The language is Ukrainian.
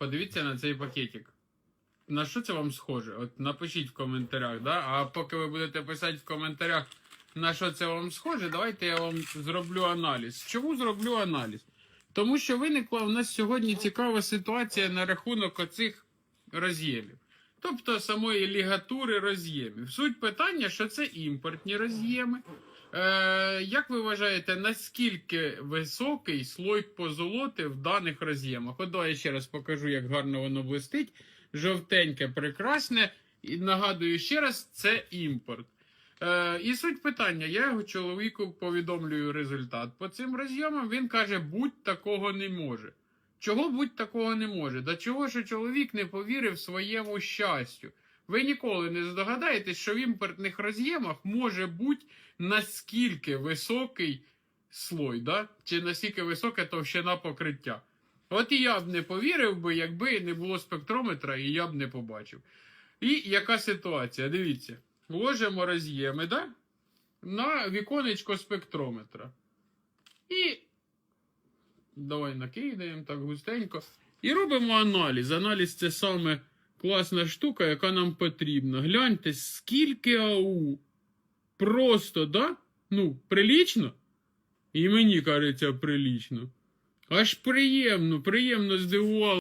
подивіться на цей пакетик. На що це вам схоже? От напишіть в коментарях, да? А поки ви будете писати в коментарях, на що це вам схоже, давайте я вам зроблю аналіз. Чому зроблю аналіз? Тому що виникла в нас сьогодні цікава ситуація на рахунок оцих роз'ємів. Тобто самої лігатури роз'ємів. Суть питання, що це імпортні роз'єми. Е, як ви вважаєте, наскільки високий слой позолоти в даних роз'ємах? От давай я ще раз покажу, як гарно воно блистить. Жовтеньке, прекрасне. І нагадую ще раз, це імпорт. Е, і суть питання: я його чоловіку повідомлюю результат по цим роз'ємам. Він каже, будь такого не може. Чого будь такого не може? До чого що чоловік не повірив своєму щастю? Ви ніколи не здогадаєтесь, що в імпортних роз'ємах може бути наскільки високий слой, да? чи наскільки висока товщина покриття. От і я б не повірив би, якби не було спектрометра, і я б не побачив. І яка ситуація? Дивіться, ложимо роз'єми да? на віконечко спектрометра. І давай накидаємо так густенько. І робимо аналіз. Аналіз це саме класна штука, яка нам потрібна. Гляньте, скільки АУ. Просто, да? Ну, прилічно? І мені кажеться, прилічно. Аж приємно, приємно здивувало.